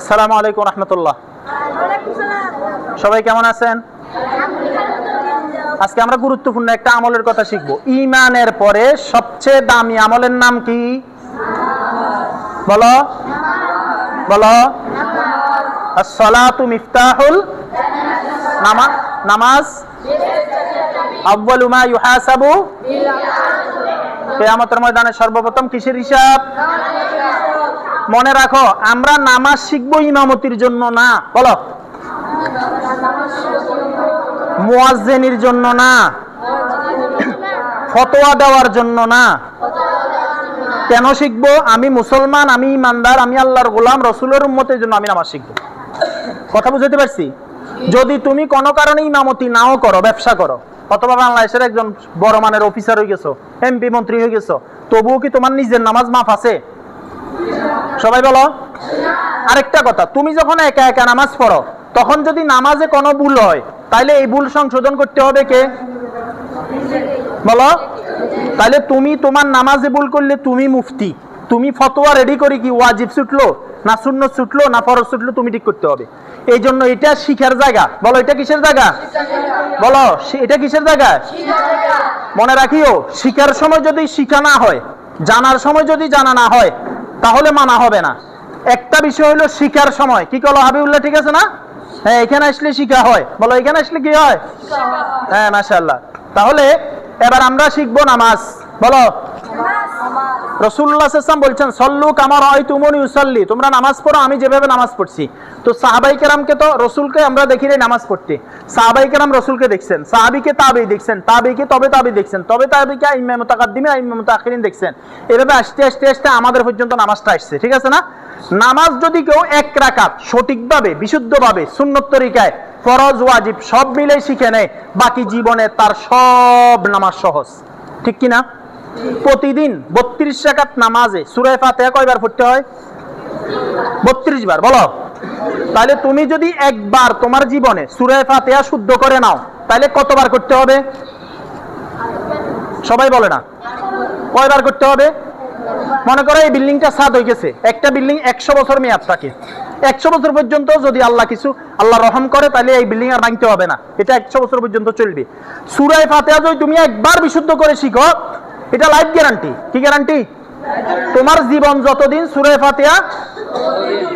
আসসালামু আলাইকুম রহমতুল্লাহ। সবাই কেমন আছেন? আজকে আমরা গুরুত্বপূর্ণ একটা আমলের কথা শিখব। ইমানের পরে সবচেয়ে দামি আমলের নাম কি? বলো। বলো। মিফতাহুল নামা, নামাজ। আউয়ালু মা ইউহাসাবু। কিয়ামতের ময়দানে সর্বপ্রথম কিসের হিসাব? মনে রাখো, আমরা নামাজ শিখব ইমামতির জন্য না, বলো। মুয়াজ্জেনির জন্য না, ফতোয়া দেওয়ার জন্য না। কেন শিখব? আমি মুসলমান, আমি ইমানদার, আমি আল্লাহর গোলাম, রসুলের উম্মতের জন্য আমি নামাজ শিখব। কথা বুঝতে পারছি? যদি তুমি কোনো কারণে ইমামতি নাও করো, ব্যবসা করো, অথবা বাংলাদেশের একজন বড় মানের অফিসার হয়ে গেছো এমপি মন্ত্রী হয়ে গেছো, তবুও কি তোমার নিজের নামাজ মাফ আছে? সবাই বলো। আরেকটা কথা, তুমি যখন একা একা নামাজ পড়ো, তখন যদি নামাজে কোনো ভুল হয় তাহলে এই ভুল সংশোধন করতে হবে কে? বলো। তাহলে তুমি তোমার নামাজে ভুল করলে তুমি মুফতি। তুমি ফতোয়া রেডি করি কি ওয়াজিব ছুটলো, না শূন্য ছুটলো, না ফরজ ছুটলো, তুমি ঠিক করতে হবে। এই জন্য এটা শিখার জায়গা। বলো, এটা কিসের জায়গা? বলো এটা কিসের জায়গা? মনে রাখিও, শিখার সময় যদি শিখা না হয়, জানার সময় যদি জানা না হয় তাহলে মানা হবে না। একটা বিষয় হলো শিকার সময়। কি করল হাবিবুল্লাহ ঠিক আছে না? হ্যাঁ এখানে আসলে শিখা হয়। বলো এখানে আসলে কি হয়? হ্যাঁ। মাসাল্লাহ তাহলে এবার আমরা শিখব নামাজ। বলো। রসুল্লাহ সাল্লাম বলছেন, সল্লু কামার হয় তোমরা নামাজ পড়ো, আমি যেভাবে নামাজ পড়ছি। তো সাহাবাই কেরামকে তো রসুলকে আমরা দেখি নামাজ পড়তে। সাহাবাই কেরাম রসুলকে দেখছেন, সাহাবিকে তাবেই দেখছেন তাবেইকে তবে তাবি দেখছেন, তবে তাবিকে দেখছেন। এভাবে আসতে আসতে আসতে আমাদের পর্যন্ত নামাজটা আসছে, ঠিক আছে না? নামাজ যদি কেউ এক রাকাত সঠিকভাবে, বিশুদ্ধভাবে, সুন্নত তরিকায়, ফরজ, ওয়াজিব সব মিলে শিখে নেয়, বাকি জীবনে তার সব নামাজ সহজ। ঠিক কি না প্রতিদিন বত্রিশ রাকাত নামাজে, সুরায় ফাতেহা কয়বার পড়তে হয়? বত্রিশ বার, বলো। তাহলে তুমি যদি একবার তোমার জীবনে সুরায় ফাতেহা শুদ্ধ করে নাও, তাহলে কতবার করতে হবে? সবাই বলে না। কয়বার করতে হবে? মনে করো এই বিল্ডিংটা সাদ হয়ে গেছে একটা বিল্ডিং একশো বছর মেয়াদ থাকে। একশো বছর পর্যন্ত যদি আল্লাহ কিছু, আল্লাহ রহম করে, তাহলে এই বিল্ডিং আর ভাঙতে হবে না। এটা একশো বছর পর্যন্ত চলবে। সুরায় ফাতেহা যদি তুমি একবার বিশুদ্ধ করে শিখো এটা লাইফ গ্যারান্টি কি গ্যারান্টি তোমার জীবন যতদিন সুরে ফাতিয়া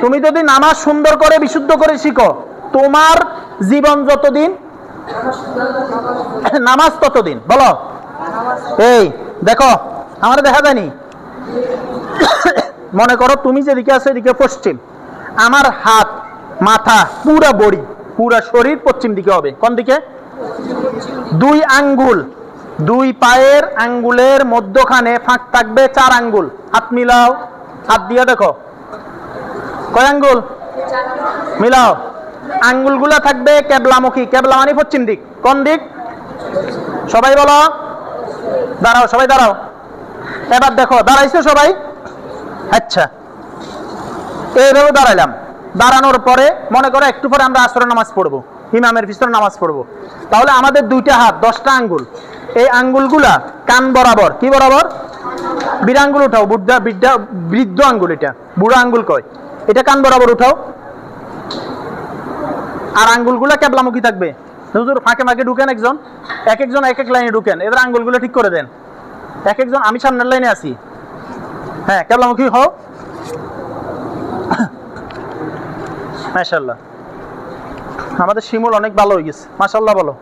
তুমি যদি নামাজ সুন্দর করে, বিশুদ্ধ করে শিখো, তোমার জীবন যতদিন, নামাজ ততদিন, বলো। এই, দেখো, আমার দেখা যায়নি। মনে করো তুমি যেদিকে আছো এদিকে পশ্চিম। আমার হাত, মাথা পুরা বড়ি, পুরা শরীর পশ্চিম দিকে হবে। কোন দিকে? দুই আঙ্গুল। দুই পায়ের আঙ্গুলের মধ্যখানে ফাঁক থাকবে চার আঙ্গুল। হাত মিলাও। হাত দিয়ে দেখো। কয় আঙ্গুল? মিলাও। আঙ্গুলগুলো থাকবে কেবলামুখী। কেবলা মানে পশ্চিম দিক। কোন দিক? সবাই বলো। দাঁড়াও, সবাই দাঁড়াও। এবার দেখো, দাঁড়াইছো সবাই? আচ্ছা। এইভাবে দাঁড়াইলাম। দাঁড়ানোর পরে মনে করো একটু পরে আমরা আসরের নামাজ পড়ব। ইমামের পিছনে নামাজ পড়ব। তাহলে আমাদের দুইটা হাত, দশটা আঙ্গুল। এই আঙ্গুলগুলা কান বরাবর কি বরাবর? বিড়া আঙ্গুল উঠাও বুদ্ধা বিদ্যা বৃদ্ধ আঙ্গুল এটা বুড়ো আঙ্গুল কয়। এটা কান বরাবর উঠাও। আর আঙ্গুলগুলা কেবলামুখী থাকবে। হুজুর ফাঁকে ফাঁকে ঢুকেন একজন এক একজন এক এক লাইনে ঢুকেন এবার আঙ্গুলগুলো ঠিক করে দেন। এক একজন আমি সামনের লাইনে আছি। হ্যাঁ কেবলামুখী হও। মাশাল্লাহ আমাদের শিমুল অনেক ভালো হয়ে গেছে। মাশাল্লাহ বলো।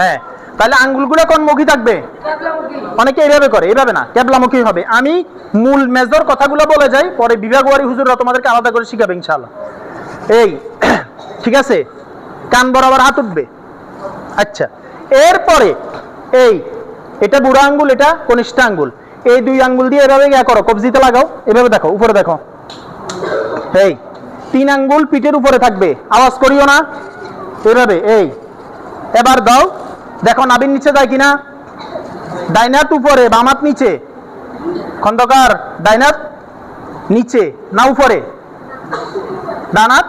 হ্যাঁ। তাহলে আঙ্গুলগুলো কোন মুখী থাকবে? অনেকে এইভাবে করে এইভাবে না কেবলামুখী হবে। আমি মূল মেজর কথাগুলো বলে যাই, পরে বিভাগওয়ারি হুজুররা তোমাদেরকে আলাদা করে শিখাবে ইনশাআল্লাহ। এই, ঠিক আছে? কান বরাবর হাত উঠবে। আচ্ছা এরপরে, এই, এটা বুড়ো আঙ্গুল, এটা কনিষ্ঠ আঙ্গুল। এই দুই আঙ্গুল দিয়ে এভাবে ইয়া করো, কবজিতে লাগাও, এভাবে দেখো, উপরে দেখো। এই, তিন আঙ্গুল পিঠের উপরে থাকবে, আওয়াজ করিও না। এভাবে, এই, এবার দাও। দেখো নাবির নিচে যায় কিনা? ডাইনাত উপরে বামাত নিচে। খন্দকার ডাইনাত নিচে, না উপরে? ডানাত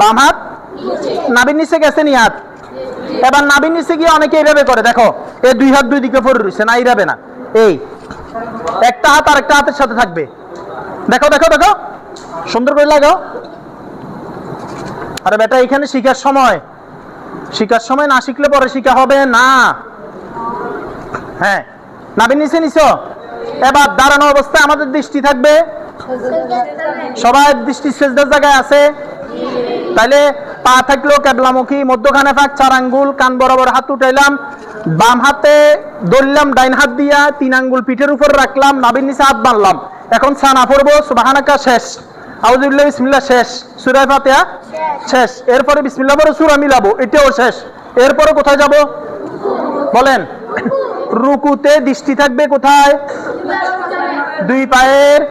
বাম হাত। নাবির নিচে গেছে নি হাত? এবার নাবির নিচে গিয়ে অনেকে এইভাবে করে, দেখো এই দুই হাত দুই দিকে পড়ে রয়েছে, না এইভাবে না? এই, একটা হাত আর একটা হাতের সাথে থাকবে। দেখো দেখো দেখো। সুন্দর করে লাগাও। আরে বেটা, এখানে শিখার সময়। শিখার সময় না শিখলে পরে শিখা হবে? না। হ্যাঁ। নাবিন, নিচে নিছ? এবার দাঁড়ানো অবস্থায় আমাদের দৃষ্টি থাকবে। সবাই দৃষ্টি সেজদার জায়গায় আছে? তাইলে পা থাকল কেবলামুখী, মধ্যখানে ফাঁক, চার আঙ্গুল, কান বরাবর হাত উঠাইলাম। বাম হাতে ধরলাম, ডাইন হাত দিয়া তিন আঙ্গুল পিঠের উপর রাখলাম নাবির নিচে হাত বানলাম। এখন সানা পড়ব, সুবাহানাকা, শেষ। আউজুবিল্লাহ বিসমিল্লাহ শেষ। সুরায় ফাতিহা? শেষ। এরপরে বিসমিল্লাহ পরে সুরা মিলাবো এটাও শেষ। এরপরে কোথায় যাব? বলেন। রুকুতে দৃষ্টি থাকবে কোথায়? দুই পায়ের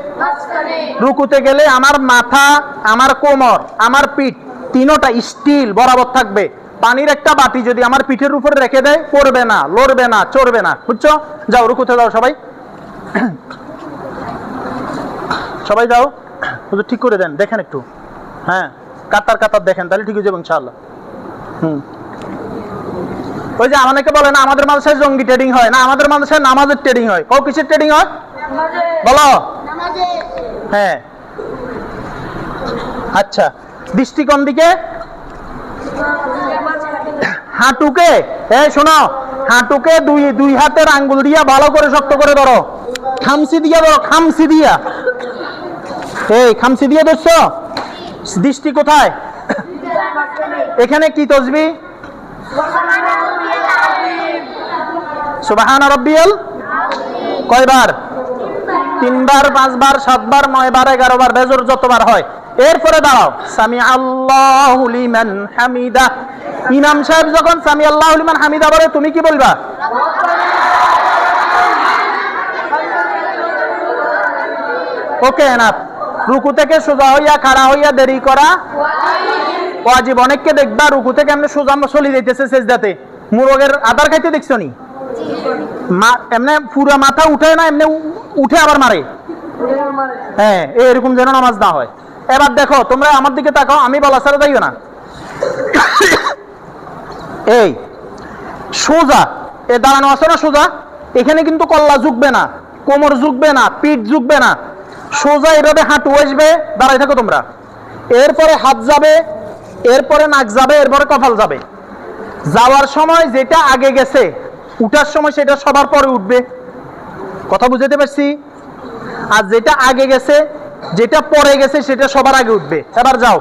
রুকুতে গেলে আমার মাথা আমার কোমর আমার পিঠ তিনোটা স্টিল বরাবর থাকবে। পানির একটা বাটি যদি আমার পিঠের উপরে রেখে দেয় পড়বে না লড়বে না চড়বে না। বুঝছ? যাও রুকুতে যাও সবাই। সবাই যাও। ঠিক করে দেন, দেখেন একটু। হ্যাঁ কাতার কাতার দেখেন, তাহলে ঠিক হয়ে যাবে ইনশাআল্লাহ। হুম। ওই যে আমাদেরকে বলে না আমাদের মানুষের জঙ্গি ট্রেডিং হয়। না, আমাদের মানুষের নামাজের ট্রেডিং হয়। কও, কিসের ট্রেডিং হয়? বলো। হ্যাঁ। আচ্ছা দৃষ্টিকোণ দিকে? হাঁটুকে। এই শোনো, হাঁটুকে দুই দুই হাতের আঙ্গুল দিয়া ভালো করে শক্ত করে ধরো। খামসি দিয়া ধরো খামসি দিয়া। এই খামসি দিয়ে ধরছো? দৃষ্টি কোথায়? এখানে কি তসবি? সুবাহান রব্বিয়াল। কয়বার? তিনবার, পাঁচবার, সাতবার, নয়বার এগারো বার বেজর যতবার হয়। এরপরে দাঁড়াও। সামি আল্লাহ হামিদা। ইমাম সাহেব যখন সামি আল্লাহ হামিদা বলে, তুমি কি বলবা? Okay, enough. রুকু থেকে সোজা হইয়া, খাড়া হইয়া দেরি করা। ওয়াজিব। অনেককে দেখবা রুকু থেকে এমনি সোজা চলে যাইতেছে সেজদাতে। মুরগের আদার খাইতে দেখছ নি? এমনে পুরা মাথা উঠে না, এমনি উঠে আবার মারে? হ্যাঁ এরকম যেন নামাজ না হয়। এবার দেখো, তোমরা আমার দিকে তাকাও, আমি বলা ছাড়া যাইও না। এই, সোজা। এ দাঁড়ানো আছে না সোজা? এখানে কিন্তু কল্লা ঝুঁকবে না, কোমর ঝুঁকবে না, পিঠ ঝুঁকবে না। সোজা এভাবে হাঁটু আসবে দাঁড়াই থাকো তোমরা। এরপরে হাত যাবে, এরপরে নাক যাবে, এরপরে কপাল যাবে। যাওয়ার সময় যেটা আগে গেছে, উঠার সময় সেটা সবার পরে উঠবে। কথা বুঝাতে পারছি? আর যেটা আগে গেছে, যেটা পরে গেছে, সেটা সবার আগে উঠবে। এবার যাও।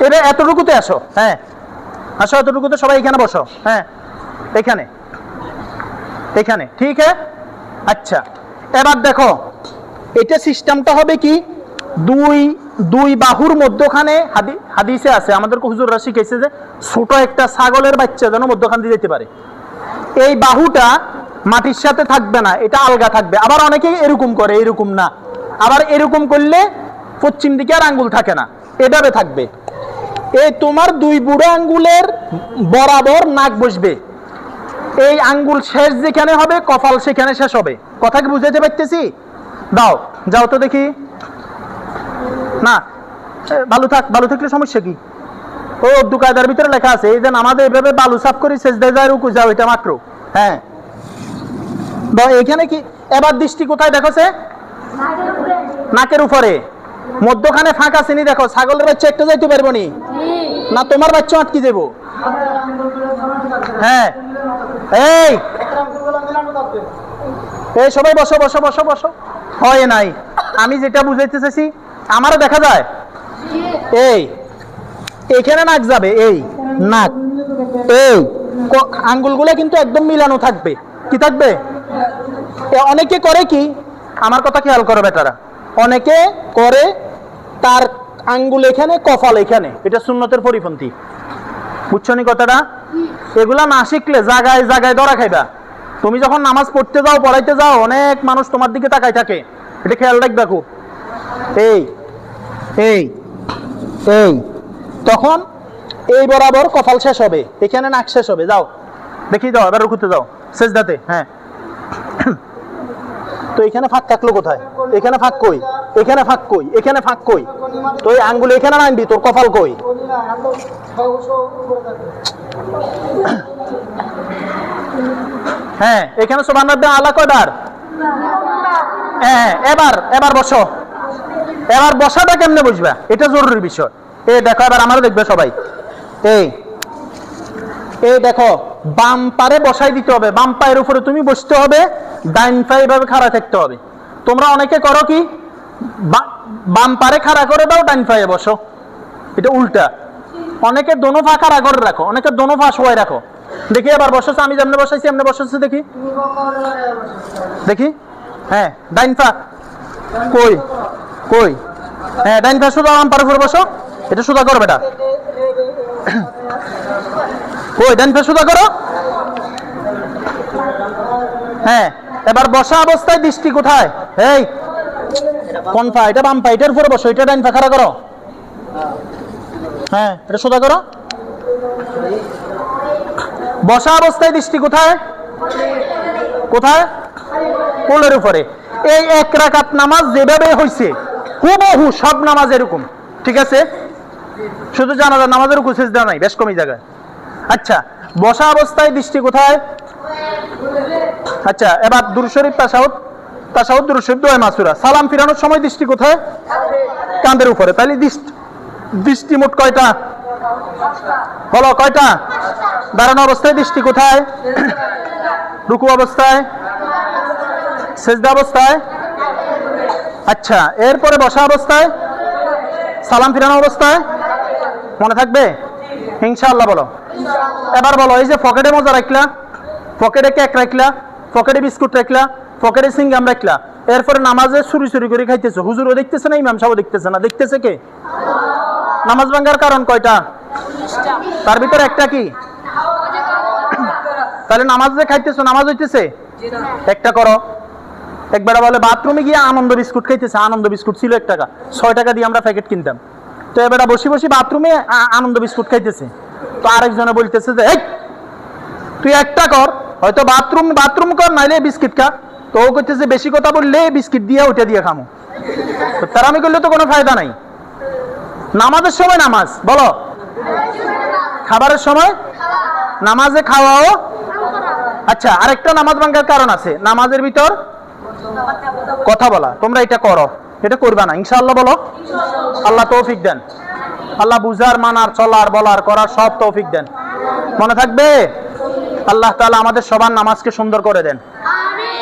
এবার এতটুকুতে আসো হ্যাঁ। আসো এতটুকুতে, সবাই এখানে বসো হ্যাঁ। এখানে। এখানে, ঠিক হ্যাঁ আচ্ছা। এবার দেখো এটা সিস্টেমটা হবে কি? দুই দুই বাহুর মধ্যখানে হাদি, হাদিসে আছে, আমাদেরকে হুজুররা শিখেছে যে ছোট একটা ছাগলের বাচ্চা যেন মধ্যখান দিয়ে যেতে পারে। এই বাহুটা মাটির সাথে থাকবে না, এটা আলগা থাকবে। আবার অনেকেই এরকম করে, এরকম না। আবার এরকম করলে পশ্চিম দিকে আর আঙ্গুল থাকে না, এভাবে থাকবে। এই তোমার দুই বুড়ো আঙ্গুলের বরাবর নাক বসবে। এই আঙ্গুল শেষ যেখানে হবে, কপাল সেখানে শেষ হবে। কথা কি বুঝাতে পারতেছি? দাও, যাও তো দেখি। না ভালো থাক ভালো থাকলে সমস্যা কি? ও দুকায়দার ভিতরে লেখা আছে, এই যে আমাদের এভাবে বালু সাফ করে শেষ দেয় যায় রুকু, যাও, এটা মাত্র। হ্যাঁ। এখানে কি, এবার দৃষ্টি কোথায় দেখো সে? নাকের উপরে। মধ্যখানে ফাঁকা চিনি দেখো, ছাগলের বাচ্চা একটা যাইতে পারব নি? না, তোমার বাচ্চা আটকে যাব? হ্যাঁ। এই! এই, সবাই বসো বসো বসো বসো। হয় নাই। আমি যেটা বুঝাইতে চাইছি, আমারও দেখা যায়। এই, এখানে নাক যাবে, এই, নাক। এই আঙ্গুলগুলো কিন্তু একদম মিলানো থাকবে। কি থাকবে? অনেকে করে কি? আমার কথা খেয়াল করো বেটারা। অনেকে করে তার আঙ্গুল এখানে, কপাল এখানে। এটা সুন্নতের পরিপন্থী। বুঝছ নি কথাটা? এগুলা না শিখলে জাগায় জায়গায় ধরা খাইবা। তুমি যখন নামাজ পড়তে যাও, পড়াইতে যাও, অনেক মানুষ তোমার দিকে তাকাই থাকে। এটা খেয়াল রাখবে খুব। এই এই এই। তখন এই বরাবর কপাল শেষ হবে। এখানে নাক শেষ হবে। যাও। দেখি যাও, এবার রুকুতে যাও। শেষ দাতে হ্যাঁ। তো এখানে ফাঁক থাকল কোথায়? এখানে ফাঁক কই? এখানে ফাঁক কই? এখানে ফাঁক কই? তো এই আঙ্গুল এখানে নামবি, তোর কপাল কই? হ্যাঁ এখানে সোবান রব্বে আলা কয়বার হ্যাঁ এবার এবার বসো। এবার বসাটা কেমনে বুঝবা? এটা জরুরি বিষয়। এই দেখো, এবার আমারও দেখবে সবাই। এই এই দেখো, বাম পারে বসাই দিতে হবে। বাম পায়ের উপরে তুমি বসতে হবে, ডাইন পায়ে এভাবে খাড়া থাকতে হবে। তোমরা অনেকে করো কি? বাম পারে খাড়া করে দাও, ডাইন পায়ে বসো। এটা উল্টা। অনেকে দোনো পা খাড়া করে রাখো। অনেকে দোনো পা শোয়াই রাখো। দেখি এবার বসেছো আমি যেমনি বসাইছি এমনি বসেছি দেখি। দেখি? হ্যাঁ ডাইন কই? কই? হ্যাঁ ডাইন পা শুধু বাম পারে উপরে বসো। এটা সুদা করো বেটা। কই ডান পা করো। হ্যাঁ এবার বসা অবস্থায় দৃষ্টি কোথায়? এই কোন পা এটা বাম পা এটার উপরে বসো, এটা ডাইন পা খাড়া করো। হ্যাঁ এটা সোজা করো। বসা অবস্থায় দৃষ্টি কোথায়? কোথায়? কোলের উপরে। এই এক রাকাত নামাজ যেভাবে হয়েছে হুবহু সব নামাজ এরকম। ঠিক আছে? শুধু জানাজা, নামাজের রুকু সেজদা নাই, বেশ কমই জায়গায়। আচ্ছা বসা অবস্থায় দৃষ্টি কোথায়? আচ্ছা এবার দুরশরীফ তাসাউদ। তাসাউদ দুরশরীফ দোয়া মাসুরা। সালাম ফিরানোর সময় দৃষ্টি কোথায়? কাঁধের উপরে। তাহলে দৃষ্টি দৃষ্টি মোট কয়টা? বলো, কয়টা? দাঁড়ানো অবস্থায়, দৃষ্টি কোথায়? রুকু অবস্থায়? সেজদা অবস্থায়? আচ্ছা এরপরে বসা অবস্থায়? সালাম ফিরানো অবস্থায়? মনে থাকবে? ইনশাআল্লাহ বলো। এবার বলো, এই যে পকেটে মজা রাখলা পকেটে কেক রাখলা পকেটে বিস্কুট রাখলা পকেটে সিঙ্গাম রাখলা এরপরে নামাজে চুরি চুরি করে খাইতেছে। হুজুরও দেখতেছে না, ইমাম সাহেব দেখতেছে না। দেখতেছে কে? নামাজ ভাঙ্গার কারণ কয়টা? তার ভিতরে একটা কি? তাহলে নামাজ যে খাইতেছো নামাজ হইতেছে? একটা করো। একবার বলে বাথরুমে গিয়ে আনন্দ বিস্কুট খাইতেছে আনন্দ বিস্কুট ছিল এক টাকা। ছয় টাকা দিয়ে আমরা প্যাকেট কিনতাম। তো এবার বসে বসে বাথরুমে আনন্দ বিস্কুট খাইতেছে। তো আরেকজনে বলতেছে যে "এই, তুই একটা কর। হয়তো বাথরুম বাথরুম কর নাইলে বিস্কিট খা। তো ও করতেছে বেশি কথা বললে বিস্কিট দিয়ে ওটা দিয়ে খামো। তার আমি করলে তো কোনো ফায়দা নাই। নামাজের সময় নামাজ বলো। খাবারের সময়? নামাজে খাওয়াও আচ্ছা আরেকটা নামাজ ভাঙ্গার কারণ আছে। নামাজের ভিতর কথা বলা। তোমরা এটা করো। এটা করবা না। ইনশাআল্লাহ বলো। আল্লাহ তৌফিক দেন। আল্লাহ বুঝার, মানার, চলার, বলার, করার সব তৌফিক দেন। মনে থাকবে? আল্লাহ তাআলা আমাদের সবার নামাজকে সুন্দর করে দেন।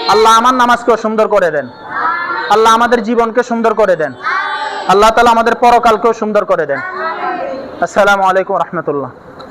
আল্লাহ আমার নামাজকেও সুন্দর করে দেন। আল্লাহ আমাদের জীবনকে সুন্দর করে দেন। আল্লাহ তাআলা আমাদের পরকালকেও সুন্দর করে দেন। আসসালামু আলাইকুম রহমতুল্লাহ।